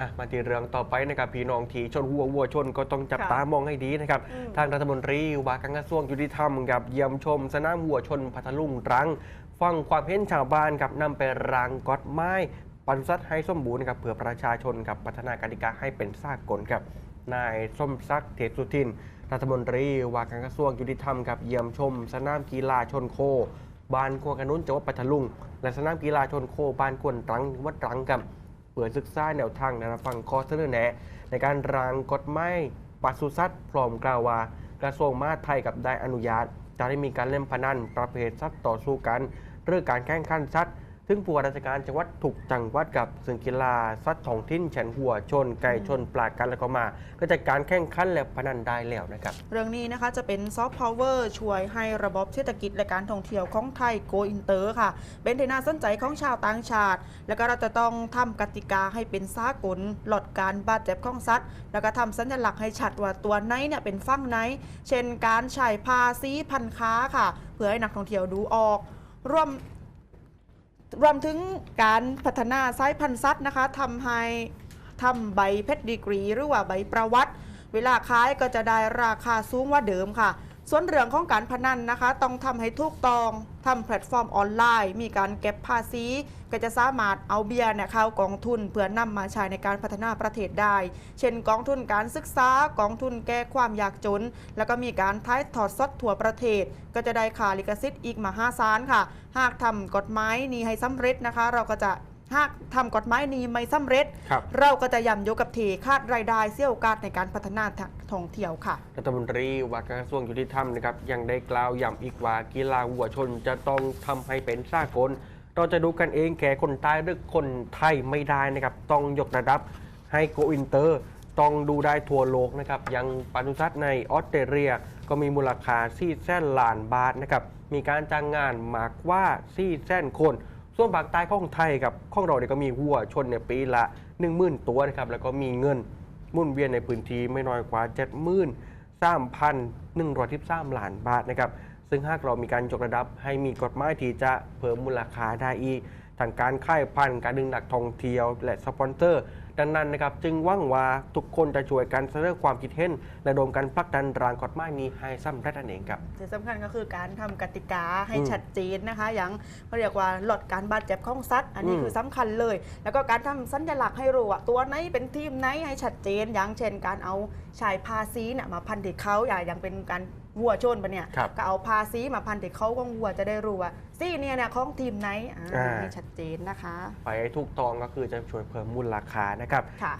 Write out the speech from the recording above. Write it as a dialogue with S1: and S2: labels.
S1: อะมาที่เรื่องต่อไปนะครับพี่น้องที่ชนหัววัวชนก็ต้องจับ
S2: ค่ะ
S1: ตามองให้ดีนะครับ
S2: อืม
S1: ทางรัฐมนตรีว่าการกระทรวงยุติธรรมกับเยี่ยมชม สนามวัวชนพัทลุงรัง ฟังความเห็นชาวบ้านกับนำไปรางกฎไม้ปันสัตว์ให้สมบูรณ์นะครับเพื่อประชาชนกับพัฒนากติกาให้เป็นสากลครับนายส้มซักดิ์เทพสุทิน รัฐมนตรีว่าการกระทรวงยุติธรรมกับเยี่ยมชม สนามกีฬาชนโคบ้านครัวกระนุนจังหวัดปัทลุง และสนามกีฬาชนโคบ้านกวนตรังจังหวัดตรังครับ เผื่อศึกษาแนวทางในรับฟังข้อเสนอแนะ ในการร่างกฎหมายปศุสัตว์พร้อมกล่าวว่า กระทรวงมหาดไทยกับได้อนุญาตจะได้มีการเล่นพนันประเภทสัตว์ต่อสู้กันหรือการแข่งขันสัตว์ ซึ่งผู้ว่าราชการจังหวัดถูกจังหวัดกับซึ่งกีฬาสัตว์ท้องถิ่นแฉนหัวชน ไก่ชนปลากันแล้วก็มาก็จะการแข่งขันและพนันได้แล้วนะครับ
S2: เรื่องนี้นะคะจะเป็นซอฟต์พาวเวอร์ช่วยให้ระบบเศรษฐกิจและการท่องเที่ยวของไทยโกอินเตอร์ค่ะ เป็นที่น่าสนใจของชาวต่างชาติ แล้วก็เราจะต้องทำกติกาให้เป็นสากลลดการบาดเจ็บของสัตว์ แล้วก็ทำสัญลักษณ์ให้ชัดว่าตัวไหนเนี่ยเป็นฟั่งไหน เช่นการใช้ภาษีพันค้าค่ะ เพื่อให้นักท่องเที่ยวดูออกร่วม รวมถึงการพัฒนาสายพันธุ์สัตว์นะคะทำให้ทำใบเพชรดีกรี หรือว่าใบประวัติ เวลาขายก็จะได้ราคาสูงกว่าเดิมค่ะ ส่วนเรื่องของการพนันนะคะ ต้องทำให้ถูกต้องทำแพลตฟอร์มออนไลน์ มีการเก็บภาษี ก็จะสามารถเอาเบียร์เนี่ยเข้ากองทุน เพื่อนำมาใช้ในการพัฒนาประเทศได้ เช่นกองทุนการศึกษากองทุนแก้ความยากจน แล้วก็มีการท้ายถอดสดทั่วประเทศ ก็จะได้ค่าลิขสิทธิ์อีกมหาศาลค่ะ หากทำกฎหมายนี้ให้สำเร็จนะคะ เราก็จะ หากทำกฎหมายนี้ไม่สำเร็จ
S1: ครับ
S2: เราก็จะย่ำโยกับเทคาดรายได้เสียโอกาสในการพัฒนาท่องเที่ยวค่ะ
S1: รัฐมนตรีว่าการกระทรวงยุติธรรมนะครับยังได้กล่าวย้ำอีกว่ากีฬาวัวชนจะต้องทำให้เป็นสากลเราจะดูกันเองแก่คนใต้หรือคนไทยไม่ได้นะครับ ต้องยกระดับให้โกอินเตอร์ ต้องดูได้ทั่วโลกนะครับอยังปศุสัตว์ในออสเตรเลียก็มีมูลค่า4แสนล้านบาทนะครับ มีการจ้างงานมากกว่า4แสนคน ส่วนภาคใต้ของไทยกับของเราเนี่ยก็มีวัวชนในยปีละ 10,000 ตัวนะครับแล้วก็มีเงินมุ่นเวียนในพื้นที่ไม่น้อยกว่า73,113ล้านบาทนะครับ ซึ่งหากเรามีการยกระดับให้มีกฎหมายที่จะเพิ่มมูลค่าได้อีกทางการค่ายพันธุ์การดึงนักท่องเที่ยวและสปอนเซอร์ ดังนั้นนะครับจึงว่างว่าทุกคนจะช่วยกันเสนอความคิดเห็นและรวมกันผลักดันร่างกฎหมายนี้ให้สำเร็จนั่นเองครับ
S2: ที่สำคัญก็คือการทำกติกาให้ชัดเจนนะคะอย่างเขาเรียกว่าลดการบาดเจ็บของสัตว์อันนี้คือสำคัญเลย แล้วก็การทำสัญลักษณ์ให้รู้ว่าตัวไหนเป็นทีมไหนให้ชัดเจน อย่างเช่น การเอาชายภาษีเนี่ยมาพันติดเขาอย่างอย่างเป็นการ วัวชนปะเนี่ย
S1: ครับ
S2: ก็เอาภาษีมาพันติดเขาของวัวจะได้รู้ว่าซี่เนี่ยเนี่ยของทีมไหนอ่า
S1: อ่า
S2: ให้ชัดเจนนะคะ
S1: ไปให้ถูกต้องก็คือจะช่วยเพิ่มมูลค่านะครับ
S2: ค่ะ